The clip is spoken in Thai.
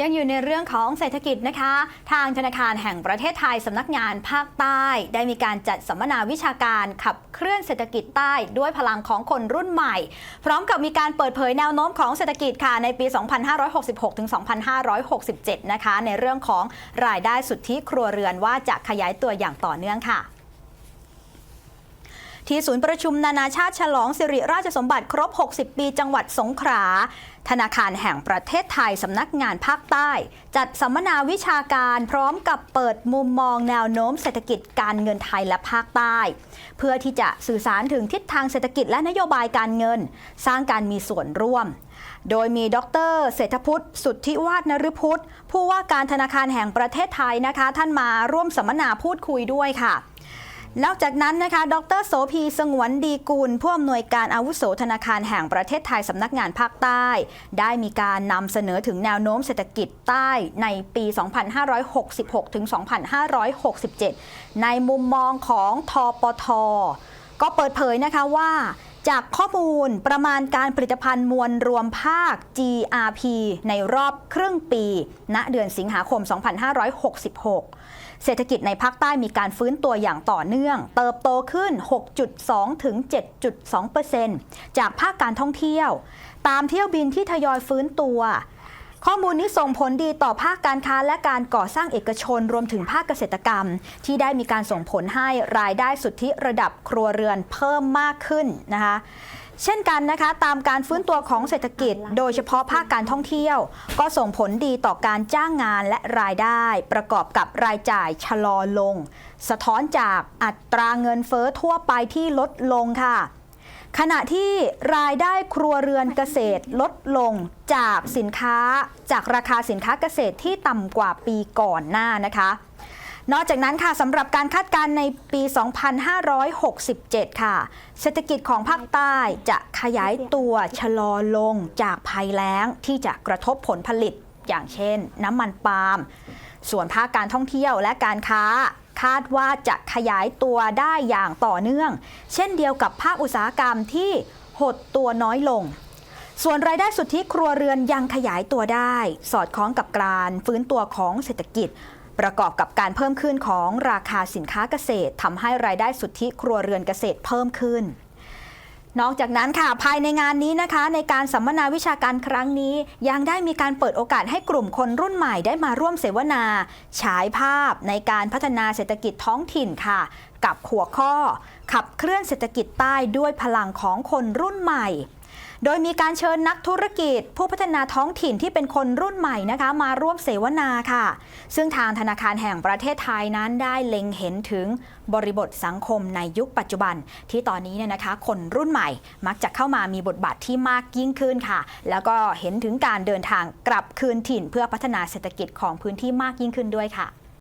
ยังอยู่ในเรื่องของเศรษฐกิจนะคะ ทางธนาคารแห่งประเทศไทยสำนักงานภาคใต้ ได้มีการจัดสัมมนาวิชาการขับเคลื่อนเศรษฐกิจใต้ด้วยพลังของคนรุ่นใหม่ พร้อมกับมีการเปิดเผยแนวโน้มของเศรษฐกิจค่ะในปี 2566 ถึง 2567 นะคะ ในเรื่องของรายได้สุทธิครัวเรือนว่าจะขยายตัวอย่างต่อเนื่องค่ะ ที่ศูนย์ประชุมนานาชาติฉลองสิริราชสมบัติครบ 60 ปีจังหวัดสงขลาธนาคารแห่งประเทศไทยสำนักงานภาคใต้ จัดสัมมนาวิชาการพร้อมกับเปิดมุมมองแนวโน้มเศรษฐกิจการเงินไทยและภาคใต้ เพื่อที่จะสื่อสารถึงทิศทางเศรษฐกิจและนโยบายการเงิน สร้างการมีส่วนร่วม โดยมีดรเศรษฐพุทธสุทธิวาฒนฤพุทธผู้ว่าการธนาคารแห่งประเทศไทยนะคะ ท่านมาร่วมสัมมนาพูดคุยด้วยค่ะ นอกจากนั้นนะคะ ดรโสพีสงวนดีกุลผู้อำนวยการอาวุโสธนาคารแห่งประเทศไทยสำนักงานภาคใต้ ได้มีการนำเสนอถึงแนวโน้มเศรษฐกิจใต้ในปี 2566 ถึง 2567 ในมุมมองของทปท ก็เปิดเผยนะคะว่า จากข้อมูลประมาณการผลิตภัณฑ์มวลรวมภาค GRP ในรอบครึ่งปี ณ เดือนสิงหาคม 2566 เศรษฐกิจในภาคใต้มีการฟื้นตัวอย่างต่อเนื่อง เติบโตขึ้น 6.2 ถึง 7.2%จากภาคการท่องเที่ยว ตามเที่ยวบินที่ทยอยฟื้นตัว ข้อมูลนี้ส่งผลดีต่อภาคการค้าและการก่อสร้างเอกชนรวมถึงภาคเกษตรกรรม ที่ได้มีการส่งผลให้รายได้สุทธิระดับครัวเรือนเพิ่มมากขึ้นนะคะเช่นกันนะคะตามการฟื้นตัวของเศรษฐกิจ โดยเฉพาะภาคการท่องเที่ยว ก็ส่งผลดีต่อการจ้างงานและรายได้ ประกอบกับรายจ่ายชะลอลง สะท้อนจากอัตราเงินเฟ้อทั่วไปที่ลดลงค่ะ ขณะที่รายได้ครัวเรือนเกษตรลดลงจากสินค้าจากราคาสินค้าเกษตรที่ต่ำกว่าปีก่อนหน้านะคะ นอกจากนั้นค่ะสำหรับการคาดการณ์ในปี 2567 ค่ะ เศรษฐกิจของภาคใต้จะขยายตัวชะลอลงจากภัยแล้งที่จะกระทบผลผลิตอย่างเช่น น้ำมันปาล์มส่วนภาคการท่องเที่ยวและการค้า คาดว่าจะขยายตัวได้อย่างต่อเนื่อง เช่นเดียวกับภาคอุตสาหกรรมที่หดตัวน้อยลง ส่วนรายได้สุทธิครัวเรือนยังขยายตัวได้ สอดคล้องกับการฟื้นตัวของเศรษฐกิจ ประกอบกับการเพิ่มขึ้นของราคาสินค้าเกษตรทำให้รายได้สุทธิครัวเรือนเกษตรเพิ่มขึ้น นอกจากนั้นค่ะภายในงานนี้นะคะ ในการสัมมนาวิชาการครั้งนี้ ยังได้มีการเปิดโอกาสให้กลุ่มคนรุ่นใหม่ได้มาร่วมเสวนาฉายภาพในการพัฒนาเศรษฐกิจท้องถิ่นค่ะ กับหัวข้อ ขับเคลื่อนเศรษฐกิจใต้ด้วยพลังของคนรุ่นใหม่ โดยมีการเชิญนักธุรกิจ ผู้พัฒนาท้องถิ่นที่เป็นคนรุ่นใหม่นะคะ มาร่วมเสวนาค่ะ ซึ่งทางธนาคารแห่งประเทศไทยนั้นได้เล็งเห็นถึงบริบทสังคมในยุคปัจจุบัน ที่ตอนนี้เนี่ยนะคะ คนรุ่นใหม่มักจะเข้ามามีบทบาทที่มากยิ่งขึ้นค่ะ แล้วก็เห็นถึงการเดินทางกลับคืนถิ่น เพื่อพัฒนาเศรษฐกิจของพื้นที่มากยิ่งขึ้นด้วยค่ะ